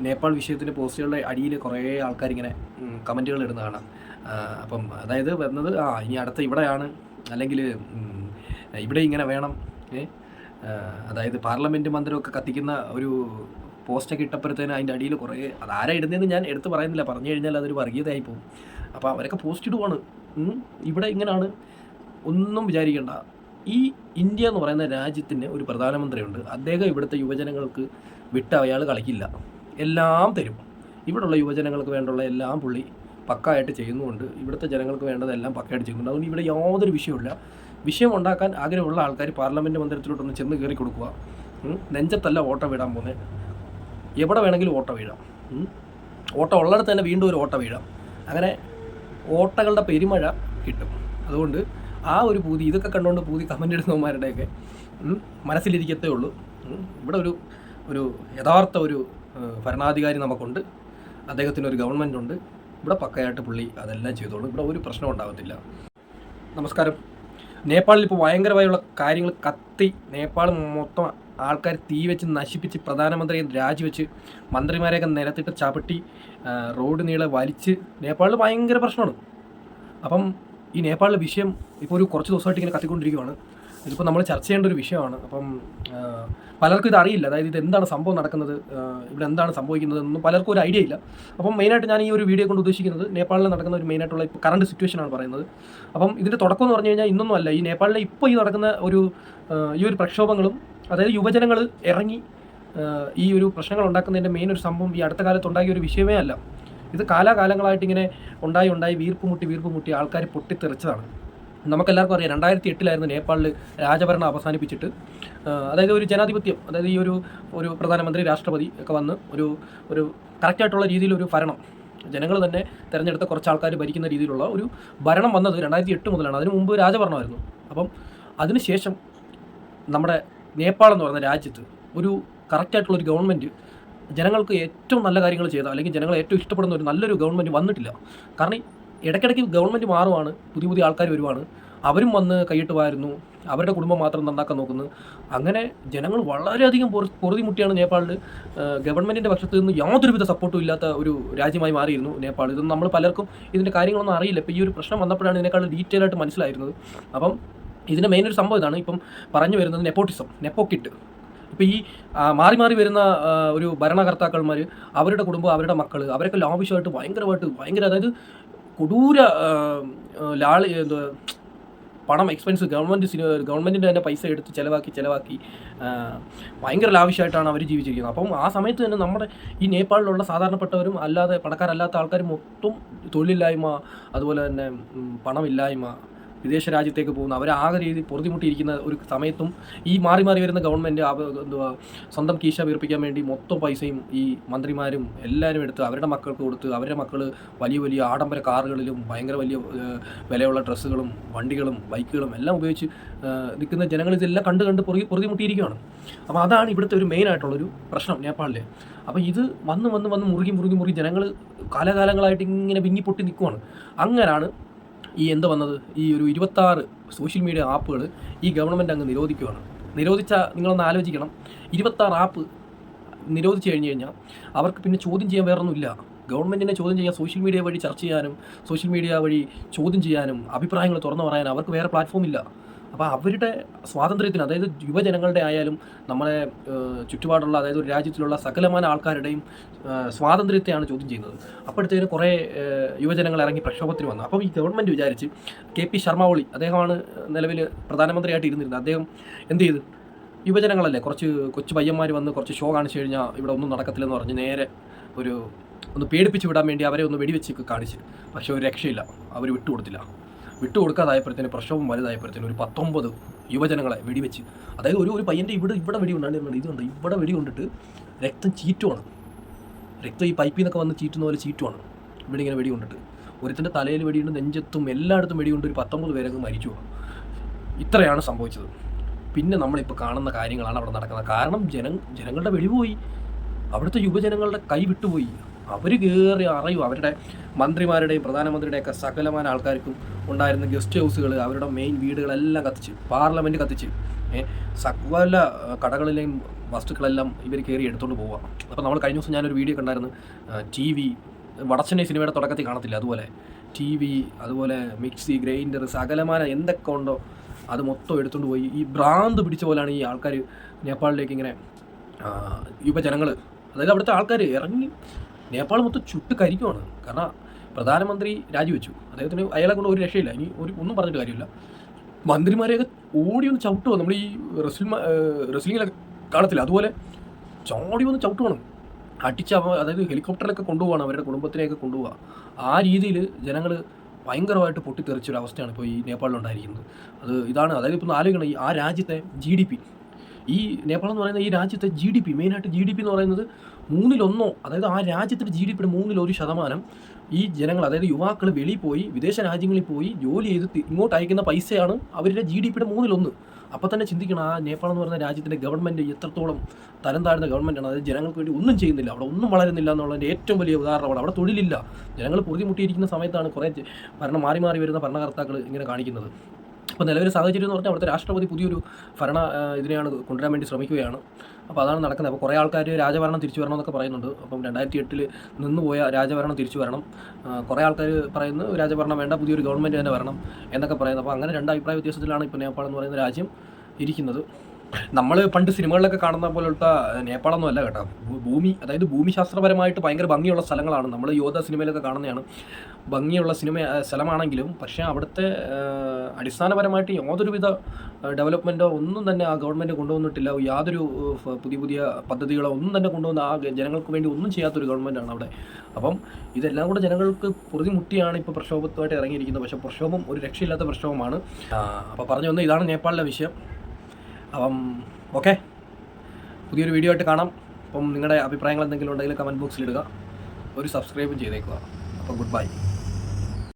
നേപ്പാൾ വിഷയത്തിന്റെ പോസ്റ്റുകളുടെ അടിയിൽ കുറേ ആൾക്കാർ ഇങ്ങനെ കമന്റുകൾ ഇടുന്ന കാണാം. അപ്പം അതായത് വരുന്നത് ആ ഇനി അടുത്ത ഇവിടെയാണ് അല്ലെങ്കിൽ ഇവിടെ ഇങ്ങനെ വേണം അതായത് പാർലമെന്റ് മന്ദിരമൊക്കെ കത്തിക്കുന്ന ഒരു പോസ്റ്റൊക്കെ ഇട്ടപ്പോഴത്തേന് അതിന്റെ അടിയിൽ കുറേ അതാരാ ഇടുന്നതെന്ന് ഞാൻ എടുത്ത് പറയുന്നില്ല. പറഞ്ഞു കഴിഞ്ഞാൽ അതൊരു വർഗീയതയായി പോകും. അപ്പോൾ അവരൊക്കെ പോസ്റ്റ് ഇടുവാണ്. ഇവിടെ ഇങ്ങനെയാണ് ഒന്നും വിചാരിക്കേണ്ട. ഈ ഇന്ത്യ എന്ന് പറയുന്ന രാജ്യത്തിന് ഒരു പ്രധാനമന്ത്രിയുണ്ട്. അദ്ദേഹം ഇവിടുത്തെ യുവജനങ്ങൾക്ക് വിട്ട് അയാൾ കളിക്കില്ല. എല്ലാം തരും. ഇവിടെയുള്ള യുവജനങ്ങൾക്ക് വേണ്ടുള്ള എല്ലാം പുള്ളി പക്കായിട്ട് ചെയ്യുന്നുമുണ്ട് ഇവിടുത്തെ ജനങ്ങൾക്ക് വേണ്ടതെല്ലാം പക്കായിട്ട് ചെയ്യുന്നുണ്ട്. അതുകൊണ്ട് ഇവിടെ യാതൊരു വിഷയമില്ല വിഷയം ഉണ്ടാക്കാൻ ആഗ്രഹമുള്ള ആൾക്കാർ പാർലമെന്റ് മന്ദിരത്തിലോട്ടൊന്ന് ചെന്ന് കയറി കൊടുക്കുക. നെഞ്ചത്തല്ല ഓട്ട വിടാൻ പോകുന്നത് എവിടെ വേണമെങ്കിലും ഓട്ട വീഴാം. ഓട്ടം ഉള്ളിടത്ത് തന്നെ വീണ്ടും ഒരു ഓട്ട വീഴാം. അങ്ങനെ ഓട്ടകളുടെ പെരുമഴ കിട്ടും. അതുകൊണ്ട് ആ ഒരു പൂതി ഇതൊക്കെ കണ്ടുകൊണ്ട് പൂതി കമന്റ് ഇടുന്നവന്മാരുടെയൊക്കെ മനസ്സിലിരിക്കത്തേ ഉള്ളൂ. ഇവിടെ ഒരു ഒരു യഥാർത്ഥ ഒരു ഭരണാധികാരി നമുക്കുണ്ട്. അദ്ദേഹത്തിന് ഒരു ഗവൺമെന്റ് ഉണ്ട് ഇവിടെ പക്കയായിട്ട് പുള്ളി അതെല്ലാം ചെയ്തോളും. ഇവിടെ ഒരു പ്രശ്നം ഉണ്ടാകത്തില്ല നമസ്കാരം. നേപ്പാളിൽ ഇപ്പോൾ ഭയങ്കരമായുള്ള കാര്യങ്ങൾ കത്തി നേപ്പാൾ മൊത്തം ആൾക്കാർ തീ വെച്ച് നശിപ്പിച്ച് പ്രധാനമന്ത്രിയെ രാജിവെച്ച് മന്ത്രിമാരെയൊക്കെ നിരത്തിട്ട് ചവിട്ടി റോഡ് നീളെ വലിച്ച് നേപ്പാളിൽ ഭയങ്കര പ്രശ്നമാണ്. അപ്പം ഈ നേപ്പാളിലെ വിഷയം ഇപ്പോൾ ഒരു കുറച്ച് ദിവസമായിട്ട് ഇങ്ങനെ കത്തിക്കൊണ്ടിരിക്കുകയാണ് ഇതിപ്പോൾ നമ്മൾ ചർച്ച ചെയ്യേണ്ട ഒരു വിഷയമാണ്. അപ്പം പലർക്കും ഇത് അറിയില്ല അതായത് ഇത് എന്താണ് സംഭവം നടക്കുന്നത്? ഇവിടെ എന്താണ് സംഭവിക്കുന്നത് എന്നൊന്നും പലർക്കും ഒരു ഐഡിയ ഇല്ല. അപ്പം മെയിനായിട്ട് ഞാൻ ഈ ഒരു വീഡിയോ കൊണ്ട് ഉദ്ദേശിക്കുന്നത് നേപ്പാളിൽ നടക്കുന്ന ഒരു മെയിനായിട്ടുള്ള ഇപ്പോൾ കറണ്ട് സിറ്റുവേഷനാണ് പറയുന്നത്. അപ്പം ഇതിന്റെ തുടക്കം എന്ന് പറഞ്ഞു കഴിഞ്ഞാൽ ഇന്നൊന്നും അല്ല. ഈ നേപ്പാളിലെ ഇപ്പോൾ ഈ നടക്കുന്ന ഒരു ഈ ഒരു പ്രക്ഷോഭങ്ങളും അതായത് യുവജനങ്ങൾ ഇറങ്ങി ഈ ഒരു പ്രശ്നങ്ങൾ ഉണ്ടാക്കുന്നതിന്റെ മെയിൻ ഒരു സംഭവം ഈ അടുത്ത കാലത്ത് ഉണ്ടാക്കിയ ഒരു വിഷയമേ അല്ല. ഇത് കാലാകാലങ്ങളായിട്ട് ഇങ്ങനെ ഉണ്ടായി ഉണ്ടായി വീർപ്പ് മുട്ടി വീർപ്പ് മുട്ടി ആൾക്കാർ പൊട്ടിത്തെറിച്ചതാണ്. നമുക്കെല്ലാവർക്കും അറിയാം രണ്ടായിരത്തി എട്ടിലായിരുന്നു നേപ്പാളിൽ രാജഭരണം അവസാനിപ്പിച്ചിട്ട്. അതായത് ഒരു ജനാധിപത്യം അതായത് ഈ ഒരു ഒരു പ്രധാനമന്ത്രി രാഷ്ട്രപതി ഒക്കെ വന്ന് ഒരു ഒരു കറക്റ്റായിട്ടുള്ള രീതിയിൽ ഒരു ഭരണം. ജനങ്ങൾ തന്നെ തിരഞ്ഞെടുത്ത കുറച്ച് ആൾക്കാർ ഭരിക്കുന്ന രീതിയിലുള്ള ഒരു ഭരണം വന്നത് രണ്ടായിരത്തി എട്ട് മുതലാണ്. അതിന് മുമ്പ് രാജഭരണമായിരുന്നു. അപ്പം അതിനുശേഷം നമ്മുടെ നേപ്പാൾ എന്ന് പറയുന്ന രാജ്യത്ത് ഒരു കറക്റ്റായിട്ടുള്ള ഒരു ഗവൺമെന്റ് ജനങ്ങൾക്ക് ഏറ്റവും നല്ല കാര്യങ്ങൾ ചെയ്ത അല്ലെങ്കിൽ ജനങ്ങൾ ഏറ്റവും ഇഷ്ടപ്പെടുന്ന ഒരു നല്ലൊരു ഗവൺമെന്റ് വന്നിട്ടില്ല. കാരണം ഇടയ്ക്കിടയ്ക്ക് ഗവൺമെന്റ് മാറുവാണ് പുതിയ പുതിയ ആൾക്കാർ വരുവാണ്. അവരും വന്ന് കൈയിട്ട് വാരുന്നു. അവരുടെ കുടുംബം മാത്രം നന്നാക്കാൻ നോക്കുന്നു. അങ്ങനെ ജനങ്ങൾ വളരെയധികം പൊറു പൊറുതിമുട്ടിയാണ് നേപ്പാളിൽ ഗവൺമെന്റിന്റെ പക്ഷത്ത് നിന്ന് യാതൊരുവിധ സപ്പോർട്ടും ഇല്ലാത്ത ഒരു രാജ്യമായി മാറിയിരുന്നു നേപ്പാൾ. ഇതൊന്നും നമ്മൾ പലർക്കും ഇതിന്റെ കാര്യങ്ങളൊന്നും അറിയില്ല. ഇപ്പോൾ ഈ ഒരു പ്രശ്നം വന്നപ്പോഴാണ് ഇതിനേക്കാൾ ഡീറ്റെയിൽ ആയിട്ട് മനസ്സിലായിരുന്നത്. അപ്പം ഇതിന്റെ മെയിൻ ഒരു സംഭവം ഇതാണ്. ഇപ്പം പറഞ്ഞു വരുന്നത് നെപ്പോട്ടിസം നെപ്പോക്കിട്ട് ഇപ്പോൾ ഈ മാറി മാറി വരുന്ന ഒരു ഭരണകർത്താക്കന്മാർ അവരുടെ കുടുംബം അവരുടെ മക്കൾ അവരൊക്കെ ലാവശ്യമായിട്ട് ഭയങ്കരമായിട്ട് ഭയങ്കര അതായത് കൊടൂര ലാളി പണം എക്സ്പെൻസ് ഗവൺമെന്റ് ഗവൺമെന്റിന്റെ തന്നെ പൈസ എടുത്ത് ചിലവാക്കി ചിലവാക്കി ഭയങ്കര ലാവശ്യമായിട്ടാണ് അവർ ജീവിച്ചിരിക്കുന്നത്. അപ്പം ആ സമയത്ത് തന്നെ നമ്മുടെ ഈ നേപ്പാളിലുള്ള സാധാരണപ്പെട്ടവരും അല്ലാതെ പണക്കാരല്ലാത്ത ആൾക്കാർ മൊത്തം തൊഴിലില്ലായ്മ അതുപോലെ തന്നെ പണമില്ലായ്മ വിദേശ രാജ്യത്തേക്ക് പോകുന്ന അവർ ആകെ രീതി പൊറുതിമുട്ടിയിരിക്കുന്ന ഒരു സമയത്തും ഈ മാറി മാറി വരുന്ന ഗവൺമെന്റ് എന്തുവാ സ്വന്തം കീശ വീർപ്പിക്കാൻ വേണ്ടി മൊത്തം പൈസയും ഈ മന്ത്രിമാരും എല്ലാവരും എടുത്ത് അവരുടെ മക്കൾക്ക് കൊടുത്ത് അവരുടെ മക്കൾ വലിയ വലിയ ആഡംബര കാറുകളിലും ഭയങ്കര വലിയ വിലയുള്ള ഡ്രസ്സുകളും വണ്ടികളും ബൈക്കുകളും എല്ലാം ഉപയോഗിച്ച് നിൽക്കുന്ന ജനങ്ങൾ ഇതെല്ലാം കണ്ട് കണ്ട് പൊറുതി പൊറുതിമുട്ടിയിരിക്കുകയാണ്. അപ്പോൾ അതാണ് ഇവിടുത്തെ ഒരു മെയിൻ ആയിട്ടുള്ളൊരു പ്രശ്നം നേപ്പാളിലെ. അപ്പോൾ ഇത് വന്ന് വന്ന് വന്ന് മുറുകി മുറുകി മുറുകി ജനങ്ങൾ കാലകാലങ്ങളായിട്ട് ഇങ്ങനെ വിങ്ങിപ്പൊട്ടി നിൽക്കുവാണ്. അങ്ങനാണ് ഈ എന്ത് വന്നത്? ഈ ഒരു ഇരുപത്താറ് സോഷ്യൽ മീഡിയ ആപ്പുകൾ ഈ ഗവൺമെന്റ് അങ്ങ് നിരോധിക്കുകയാണ് നിരോധിച്ച നിങ്ങളൊന്ന് ആലോചിക്കണം. ഇരുപത്താറ് ആപ്പ് നിരോധിച്ചു കഴിഞ്ഞ് കഴിഞ്ഞാൽ അവർക്ക് പിന്നെ ചോദ്യം ചെയ്യാൻ വേറൊന്നുമില്ല. ഗവൺമെന്റിനെ ചോദ്യം ചെയ്യാൻ സോഷ്യൽ മീഡിയ വഴി ചർച്ച ചെയ്യാനും സോഷ്യൽ മീഡിയ വഴി ചോദ്യം ചെയ്യാനും അഭിപ്രായങ്ങൾ തുറന്നു പറയാനും അവർക്ക് വേറെ പ്ലാറ്റ്ഫോം ഇല്ല. അപ്പോൾ അവരുടെ സ്വാതന്ത്ര്യത്തിന് അതായത് യുവജനങ്ങളുടെ ആയാലും നമ്മളെ ചുറ്റുപാടുള്ള അതായത് ഒരു രാജ്യത്തിലുള്ള സകലമാന ആൾക്കാരുടെയും സ്വാതന്ത്ര്യത്തെയാണ് ചോദ്യം ചെയ്യുന്നത്. അപ്പോഴത്തേന് കുറേ യുവജനങ്ങൾ ഇറങ്ങി പ്രക്ഷോഭത്തിന് വന്നു. അപ്പം ഈ ഗവൺമെന്റ് വിചാരിച്ച് കെ പി ശർമ്മ ഒളി അദ്ദേഹമാണ് നിലവിൽ പ്രധാനമന്ത്രിയായിട്ട് ഇരുന്നിരുന്നത്. അദ്ദേഹം എന്ത് ചെയ്തു? യുവജനങ്ങളല്ലേ കുറച്ച് കൊച്ചു പയ്യന്മാർ വന്ന് കുറച്ച് ഷോ കാണിച്ചു കഴിഞ്ഞാൽ ഇവിടെ ഒന്നും നടക്കത്തില്ലെന്ന് പറഞ്ഞ് നേരെ ഒരു ഒന്ന് പേടിപ്പിച്ച് വിടാൻ വേണ്ടി അവരെ ഒന്ന് വെടിവെച്ച് കാണിച്ച്. പക്ഷേ ഒരു രക്ഷയില്ല. അവർ വിട്ടുകൊടുത്തില്ല. വിട്ടുകൊടുക്കാതായപ്പോഴത്തേന് പ്രശ്നവും വലുതായപ്പോഴത്തേന് ഒരു പത്തൊമ്പത് യുവജനങ്ങളെ വെടിവെച്ച് അതായത് ഒരു ഒരു പയ്യന്റെ ഇവിടെ ഇവിടെ വെടി കൊണ്ടാണ് ഇതുണ്ട് ഇവിടെ വെടി കൊണ്ടിട്ട് രക്തം ചീറ്റുമാണ് രക്തം ഈ പൈപ്പിൽ നിന്നൊക്കെ വന്ന് ചീറ്റുന്ന പോലെ ചീറ്റുമാണ് ഇവിടെ ഇങ്ങനെ വെടി കൊണ്ടിട്ട്. ഒരുത്തിന്റെ തലയിൽ വെടിയുണ്ട് നെഞ്ചത്തും എല്ലായിടത്തും വെടി കൊണ്ട് ഒരു പത്തൊമ്പത് പേരൊക്കെ മരിച്ചു ഇത്രയാണ് സംഭവിച്ചത്. പിന്നെ നമ്മളിപ്പോൾ കാണുന്ന കാര്യങ്ങളാണ് അവിടെ നടക്കുന്നത്. കാരണം ജന ജനങ്ങളുടെ വെടി പോയി അവിടുത്തെ യുവജനങ്ങളുടെ കൈ വിട്ടുപോയി. അവർ കയറി അറിയും. അവരുടെ മന്ത്രിമാരുടെയും പ്രധാനമന്ത്രിയുടെയൊക്കെ സകലമാന ആൾക്കാർക്കും ഉണ്ടായിരുന്ന ഗസ്റ്റ് ഹൗസുകൾ അവരുടെ മെയിൻ വീടുകളെല്ലാം കത്തിച്ച് പാർലമെന്റ് കത്തിച്ച് സകല കടകളിലെയും വസ്തുക്കളെല്ലാം ഇവർ കയറി എടുത്തുകൊണ്ട് പോവുക അപ്പോൾ നമ്മൾ കഴിഞ്ഞ ദിവസം ഞാനൊരു വീഡിയോ കണ്ടായിരുന്നു. ടി വി വടച്ചെന്നൈ സിനിമയുടെ തുടക്കത്തിൽ കാണത്തില്ല അതുപോലെ? ടി വി അതുപോലെ മിക്സി ഗ്രൈൻഡർ സകലമാന എന്തൊക്കെ ഉണ്ടോ അത് മൊത്തം എടുത്തുകൊണ്ട് പോയി. ഈ ഭ്രാന്ത് പിടിച്ച പോലെയാണ് ഈ ആൾക്കാർ നേപ്പാളിലേക്ക് ഇങ്ങനെ യുവജനങ്ങൾ അതായത് അവിടുത്തെ ആൾക്കാർ ഇറങ്ങി നേപ്പാൾ മൊത്തം ചുട്ട് കരിക്കുവാണ് കാരണം പ്രധാനമന്ത്രി രാജിവെച്ചു. അദ്ദേഹത്തിന് അയാളെ കൊണ്ട് ഒരു രക്ഷയില്ല. ഇനി ഒരു ഒന്നും പറഞ്ഞിട്ട് കാര്യമില്ല. മന്ത്രിമാരെയൊക്കെ ഓടി ഒന്ന് ചവിട്ടുക നമ്മൾ ഈ റെസ്ലിംഗ് റെസ്ലിങ്ങിലൊക്കെ കാണത്തില്ല? അതുപോലെ ചാടി ഒന്ന് ചവിട്ടുവാണ്. അടിച്ച് അവ അതായത് ഹെലികോപ്റ്ററിലൊക്കെ കൊണ്ടുപോകണം അവരുടെ കുടുംബത്തിനെയൊക്കെ കൊണ്ടുപോകുക ആ രീതിയിൽ ജനങ്ങൾ ഭയങ്കരമായിട്ട് പൊട്ടിത്തെറിച്ചൊരു അവസ്ഥയാണ് ഇപ്പോൾ ഈ നേപ്പാളിലുണ്ടായിരിക്കുന്നത്. അത് ഇതാണ് അതായത് ഇപ്പോൾ ആലോചിക്കണം. ഈ ആ രാജ്യത്തെ ജി ഡി പി ഈ നേപ്പാൾ എന്ന് പറയുന്ന ഈ രാജ്യത്തെ ജി ഡി പി മെയിനായിട്ട് ജി ഡി പി എന്ന് പറയുന്നത് മൂന്നിലൊന്നോ അതായത് ആ രാജ്യത്തിന്റെ ജി ഡി പിയുടെ മൂന്നിലൊരു ശതമാനം ഈ ജനങ്ങൾ അതായത് യുവാക്കൾ വെളിയിൽ പോയി വിദേശ രാജ്യങ്ങളിൽ പോയി ജോലി ചെയ്ത് ഇങ്ങോട്ട് അയക്കുന്ന പൈസയാണ് അവരുടെ ജി ഡി പിയുടെ മൂന്നിലൊന്ന്. അപ്പോൾ തന്നെ ചിന്തിക്കണം ആ നേപ്പാൾ എന്ന് പറയുന്ന രാജ്യത്തിന്റെ ഗവൺമെന്റ് എത്രത്തോളം തരം താഴ്ന്ന ഗവൺമെന്റാണ് അതായത് ജനങ്ങൾക്ക് വേണ്ടി ഒന്നും ചെയ്യുന്നില്ല അവിടെ ഒന്നും വളരുന്നില്ല എന്നുള്ളതിന്റെ ഏറ്റവും വലിയ ഉദാഹരണമാണ്. അവിടെ തൊഴിലില്ല. ജനങ്ങൾ പൊറുതിമുട്ടിയിരിക്കുന്ന സമയത്താണ് കുറേ ഭരണം മാറി മാറി വരുന്ന ഭരണകർത്താക്കൾ ഇങ്ങനെ കാണിക്കുന്നത്. അപ്പോൾ നിലവിലെ സാഹചര്യം എന്ന് പറഞ്ഞാൽ അവിടുത്തെ രാഷ്ട്രപതി പുതിയൊരു ഭരണ ഇതിനെയാണ് കൊണ്ടുവരാൻ വേണ്ടി ശ്രമിക്കുകയാണ്. അപ്പോൾ അതാണ് നടക്കുന്നത്. അപ്പോൾ കുറേ ആൾക്കാർ രാജഭരണം തിരിച്ചു വരണം എന്നൊക്കെ പറയുന്നുണ്ട്. അപ്പം രണ്ടായിരത്തി എട്ടിൽ നിന്നുപോയ രാജഭരണം തിരിച്ചു വരണം. കുറേ ആൾക്കാർ പറയുന്നു രാജഭരണം വേണ്ട പുതിയൊരു ഗവൺമെന്റ് തന്നെ വരണം എന്നൊക്കെ പറയുന്നത് അപ്പോൾ അങ്ങനെ രണ്ട് അഭിപ്രായ വ്യത്യാസത്തിലാണ് ഇപ്പോൾ നേപ്പാൾ എന്ന് പറയുന്ന രാജ്യം ഇരിക്കുന്നത്. നമ്മൾ പണ്ട് സിനിമകളിലൊക്കെ കാണുന്ന പോലത്തെ നേപ്പാളൊന്നും അല്ല കേട്ടോ. ഭൂമി അതായത് ഭൂമിശാസ്ത്രപരമായിട്ട് ഭയങ്കര ഭംഗിയുള്ള സ്ഥലങ്ങളാണ്. നമ്മൾ യോധ സിനിമയിലൊക്കെ കാണുന്നതാണ്. ഭംഗിയുള്ള സിനിമ സ്ഥലമാണെങ്കിലും പക്ഷേ അവിടുത്തെ അടിസ്ഥാനപരമായിട്ട് യാതൊരുവിധ ഡെവലപ്മെന്റോ ഒന്നും തന്നെ ആ ഗവൺമെന്റ് കൊണ്ടുവന്നിട്ടില്ല. യാതൊരു പുതിയ പുതിയ പദ്ധതികളോ ഒന്നും തന്നെ കൊണ്ടുവന്ന ആ ജനങ്ങൾക്ക് വേണ്ടി ഒന്നും ചെയ്യാത്തൊരു ഗവൺമെന്റാണ് അവിടെ. അപ്പം ഇതെല്ലാം കൂടെ ജനങ്ങൾക്ക് പൊറുതിമുട്ടിയാണ് ഇപ്പോൾ പ്രക്ഷോഭത്തുമായിട്ട് ഇറങ്ങിയിരിക്കുന്നത്. പക്ഷേ പ്രക്ഷോഭം ഒരു രക്ഷയില്ലാത്ത പ്രക്ഷോഭമാണ്. അപ്പോൾ പറഞ്ഞു വന്ന ഇതാണ് നേപ്പാളിലെ വിഷയം. അപ്പം ഓക്കെ പുതിയൊരു വീഡിയോ ആയിട്ട് കാണാം. അപ്പം നിങ്ങളുടെ അഭിപ്രായങ്ങൾ എന്തെങ്കിലും ഉണ്ടെങ്കിൽ കമന്റ് ബോക്സിൽ ഇടുക. ഒരു സബ്സ്ക്രൈബും ചെയ്തേക്കുക. അപ്പം ഗുഡ് ബൈ